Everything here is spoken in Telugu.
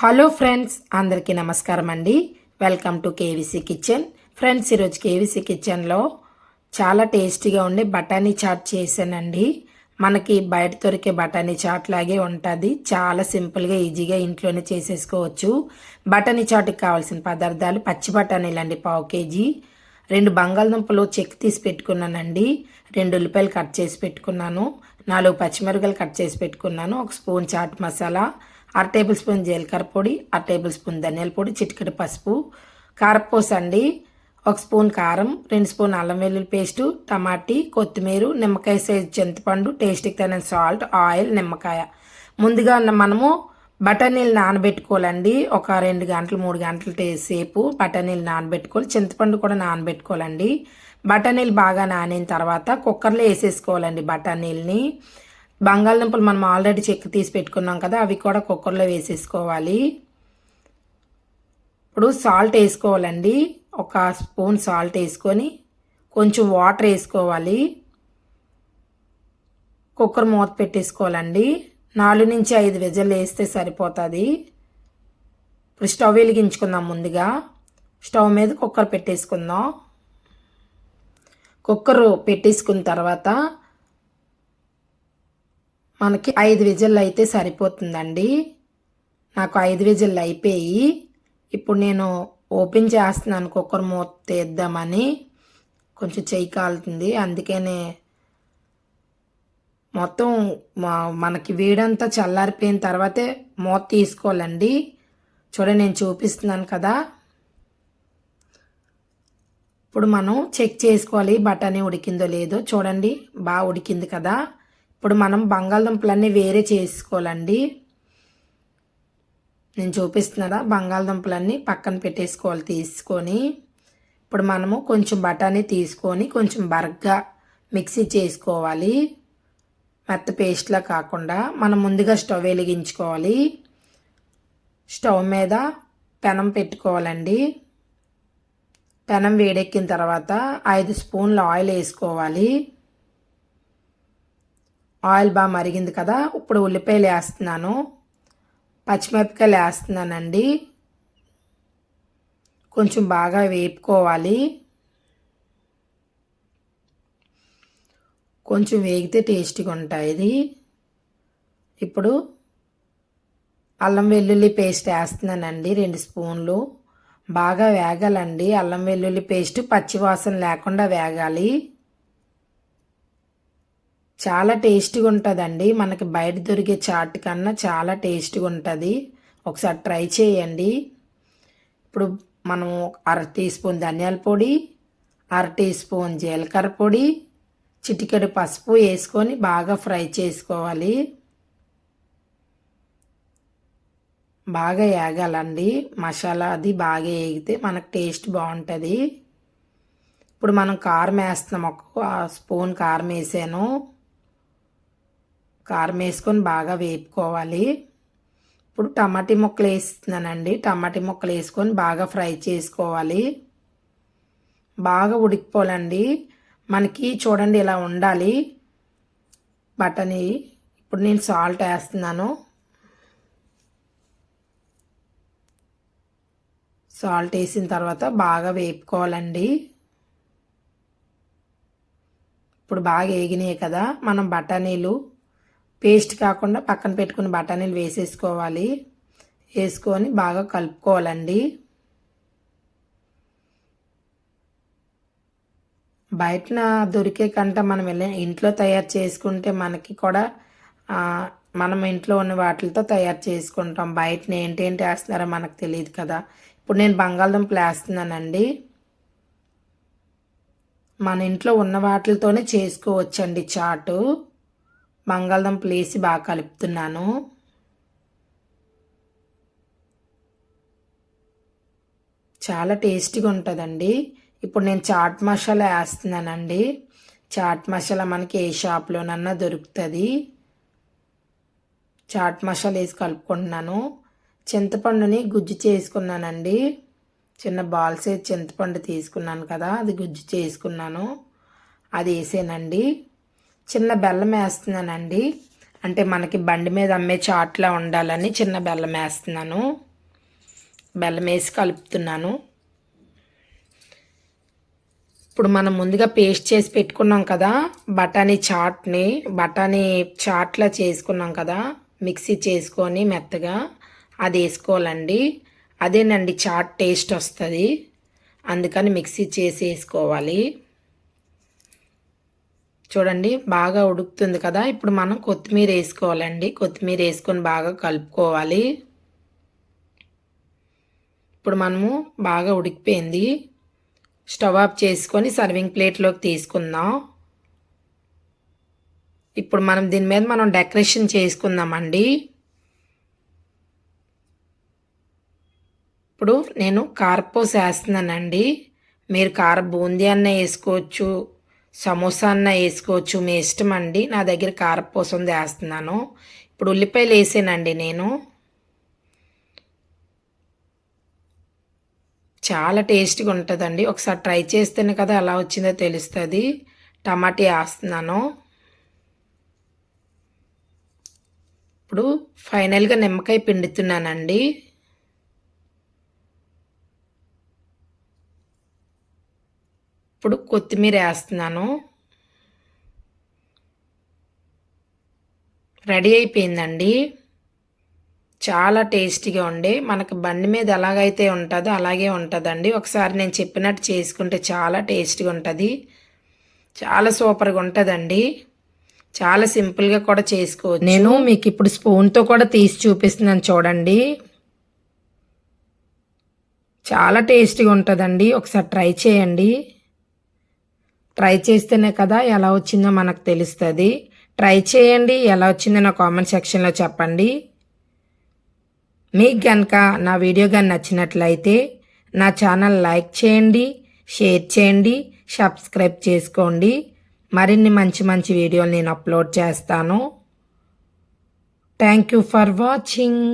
హలో ఫ్రెండ్స్ అందరికీ నమస్కారం అండి welcome to KVC kitchen. Friends ఈరోజు కేవీసీ కిచెన్లో చాలా టేస్టీగా ఉండే బఠానీ చాట్ చేశానండి. మనకి బయట దొరికే బఠానీ చాట్ లాగే ఉంటుంది. చాలా సింపుల్గా ఈజీగా ఇంట్లోనే చేసేసుకోవచ్చు. బఠానీ చాటుకి కావాల్సిన పదార్థాలు పచ్చి బఠానీలు అండి పావు కేజీ. రెండు బంగాళదుంపలు చెక్ తీసి పెట్టుకున్నానండి. రెండు ఉల్లిపాయలు కట్ చేసి పెట్టుకున్నాను. నాలుగు పచ్చిమిరపకాయలు కట్ చేసి పెట్టుకున్నాను. ఒక స్పూన్ చాట్ మసాలా అర టేబుల్ స్పూన్ జీలకర్ర పొడి అర టేబుల్ స్పూన్ ధనియాల పొడి చిటికెడు పసుపు కారపూస అండి ఒక స్పూన్ కారం రెండు స్పూన్ అల్లం వెల్లుల్లి పేస్టు టమాటీ కొత్తిమీర నిమ్మకాయ సైజ్ చింతపండు టేస్ట్కి తగిన సాల్ట్ ఆయిల్ నిమ్మకాయ. ముందుగా మనము బఠానీలు నానబెట్టుకోవాలండి. ఒక రెండు గంటలు మూడు గంటల సేపు బఠానీలు నానబెట్టుకోవాలి. చింతపండు కూడా నానబెట్టుకోవాలండి. బఠానీలు బాగా నానిన తర్వాత కుక్కర్లో వేసేసుకోవాలండి బఠానీల్ని బంగాళదుంపలు మనం ఆల్రెడీ చెక్కి తీసి పెట్టుకున్నాం కదా అవి కూడా కుక్కర్లో వేసేసుకోవాలి. ఇప్పుడు సాల్ట్ వేసుకోవాలండి. ఒక స్పూన్ సాల్ట్ వేసుకొని కొంచెం వాటర్ వేసుకోవాలి. కుక్కర్ మూత పెట్టేసుకోవాలండి. నాలుగు నుంచి ఐదు విజలు వేస్తే సరిపోతుంది. ఇప్పుడు స్టవ్ వెలిగించుకుందాం ముందుగా. స్టవ్ మీద కుక్కర్ పెట్టేసుకుందాం. కుక్కర్ పెట్టేసుకున్న తర్వాత మనకి ఐదు విజిల్లు అయితే సరిపోతుందండి. నాకు ఐదు విజిల్లు అయిపోయి ఇప్పుడు నేను ఓపెన్ చేస్తున్నాను కుక్కర్ మూత తీద్దామని. కొంచెం చెయ్యి కాలుతుంది. అందుకనే మొత్తం మా- మనకి వేడంతా చల్లారిపోయిన తర్వాతే మూత తీసుకోవాలండి. చూడండి నేను చూపిస్తున్నాను కదా. ఇప్పుడు మనం చెక్ చేసుకోవాలి బఠానీ ఉడికిందో లేదో. చూడండి బాగా ఉడికింది కదా. ఇప్పుడు మనం బంగాళదుంపలన్నీ వేరే చేసుకోవాలండి. నేను చూపిస్తున్నారా బంగాళదుంపలన్నీ పక్కన పెట్టేసుకోవాలి తీసుకొని. ఇప్పుడు మనము కొంచెం బఠానీ తీసుకొని కొంచెం బరగ్గా మిక్సీ చేసుకోవాలి. మెత్త పేస్ట్లా కాకుండా మనం ముందుగా స్టవ్ వెలిగించుకోవాలి. స్టవ్ మీద పెనం పెట్టుకోవాలండి. పెనం వేడెక్కిన తర్వాత ఐదు స్పూన్ల ఆయిల్ వేసుకోవాలి. ఆయిల్ బాగా మరిగింది కదా ఇప్పుడు ఉల్లిపాయలు వేస్తున్నాను. పచ్చిమిరపకాయలు వేస్తున్నానండి. కొంచెం బాగా వేపుకోవాలి. కొంచెం వేగితే టేస్టీగా ఉంటాయి ఇది. ఇప్పుడు అల్లం వెల్లుల్లి పేస్ట్ వేస్తున్నానండి రెండు స్పూన్లు. బాగా వేగాలండి. అల్లం వెల్లుల్లి పేస్ట్ పచ్చివాసన లేకుండా వేగాలి. చాలా టేస్టీగా ఉంటుందండి. మనకి బయట దొరికే చాట్ కన్నా చాలా టేస్టీగా ఉంటుంది. ఒకసారి ట్రై చేయండి. ఇప్పుడు మనం అర టీ స్పూన్ ధనియాల పొడి అర టీ స్పూన్ జీలకర్ర పొడి చిటికెడు పసుపు వేసుకొని బాగా ఫ్రై చేసుకోవాలి. బాగా వేగాలండి మసాలా అది బాగా వేగితే మనకు టేస్ట్ బాగుంటుంది. ఇప్పుడు మనం కారం వేస్తున్నాం. ఒక స్పూన్ కారం వేసాను. కారం వేసుకొని బాగా వేపుకోవాలి. ఇప్పుడు టమాటీ ముక్కలు వేస్తున్నానండి. టమాటీ ముక్కలు వేసుకొని బాగా ఫ్రై చేసుకోవాలి. బాగా ఉడికిపోవాలండి. మనకి చూడండి ఇలా ఉండాలి. బటని ఇప్పుడు నేను సాల్ట్ వేస్తున్నాను. సాల్ట్ వేసిన తర్వాత బాగా వేపుకోవాలండి. ఇప్పుడు బాగా వేగినాయి కదా మనం బఠానీలు పేస్ట్ కాకుండా పక్కన పెట్టుకుని బఠానీలు వేసేసుకోవాలి. వేసుకొని బాగా కలుపుకోవాలండి. బయటన దొరికే కంటే మనం వెళ్ళి ఇంట్లో తయారు చేసుకుంటే మనకి కూడా మనం ఇంట్లో ఉన్న వాటితో తయారు చేసుకుంటాం. బయటన ఏంటేంటి వేస్తున్నారో మనకు తెలియదు కదా. ఇప్పుడు నేను బంగాళదుంపలు వేస్తున్నానండి. మన ఇంట్లో ఉన్న వాటితోనే చేసుకోవచ్చండి చాటు. బంగాళదుంపలు వేసి బాగా కలుపుతున్నాను. చాలా టేస్టీగా ఉంటుందండి. ఇప్పుడు నేను చాట్ మసాలా వేస్తున్నానండి. చాట్ మసాలా మనకి ఏ షాప్లోనన్నా దొరుకుతుంది. చాట్ మసాలా వేసి కలుపుకుంటున్నాను. చింతపండుని గుజ్జు చేసుకున్నానండి. చిన్న బాల్సే చింతపండు తీసుకున్నాను కదా అది గుజ్జు చేసుకున్నాను. అది వేసానండి. చిన్న బెల్లం వేస్తున్నానండి. అంటే మనకి బండి మీద అమ్మే చాట్లా ఉండాలని చిన్న బెల్లం వేస్తున్నాను. బెల్లం వేసి కలుపుతున్నాను. ఇప్పుడు మనం ముందుగా పేస్ట్ చేసి పెట్టుకున్నాం కదా బఠానీ చాట్ని బఠానీ చాట్లా చేసుకున్నాం కదా మిక్సీ చేసుకొని మెత్తగా. అది వేసుకోవాలండి అదేనండి చాట్ టేస్ట్ వస్తుంది. అందుకని మిక్సీ చేసి వేసుకోవాలి చూడండి బాగా ఉడుకుతుంది కదా. ఇప్పుడు మనం కొత్తిమీర వేసుకోవాలండి. కొత్తిమీర వేసుకొని బాగా కలుపుకోవాలి. ఇప్పుడు మనము బాగా ఉడికిపోయింది. స్టవ్ ఆఫ్ చేసుకొని సర్వింగ్ ప్లేట్లోకి తీసుకుందాం. ఇప్పుడు మనం దీని మీద మనం డెకరేషన్ చేసుకుందామండి. ఇప్పుడు నేను కారపూస వేస్తున్నానండి మీరు కార బూందీ అన్న వేసుకోవచ్చు సమోసా అన్న వేసుకోవచ్చు మీ ఇష్టం అండి. నా దగ్గర కారపూస ఉంది వేస్తున్నాను ఇప్పుడు ఉల్లిపాయలు వేసానండి నేను. చాలా టేస్టీగా ఉంటుందండి. ఒకసారి ట్రై చేస్తేనే కదా ఎలా వచ్చిందో తెలుస్తుంది. టమాటీ వేస్తున్నాను. ఇప్పుడు ఫైనల్గా నిమ్మకాయ పిండుతున్నానండి. ఇప్పుడు కొత్తిమీర వేస్తున్నాను. రెడీ అయిపోయిందండి. చాలా టేస్టీగా ఉండి. మనకు బండి మీద ఎలాగైతే ఉంటుందో అలాగే ఉంటుందండి. ఒకసారి నేను చెప్పినట్టు చేసుకుంటే చాలా టేస్టీగా ఉంటుంది. చాలా సూపర్గా ఉంటుందండి. చాలా సింపుల్గా కూడా చేసుకోవచ్చు. నేను మీకు ఇప్పుడు స్పూన్తో కూడా తీసి చూపిస్తున్నాను చూడండి. చాలా టేస్టీగా ఉంటుందండి. ఒకసారి ట్రై చేయండి. ట్రై చేస్తేనే కదా ఎలా వచ్చిందో మనకు తెలుస్తుంది. ట్రై చేయండి ఎలా వచ్చిందో నా కామెంట్ సెక్షన్లో చెప్పండి. మీకు కనుక నా వీడియో కానీ నచ్చినట్లయితే నా ఛానల్ లైక్ చేయండి షేర్ చేయండి సబ్స్క్రైబ్ చేసుకోండి. మరిన్ని మంచి మంచి వీడియోలు నేను అప్లోడ్ చేస్తాను. Thank you for watching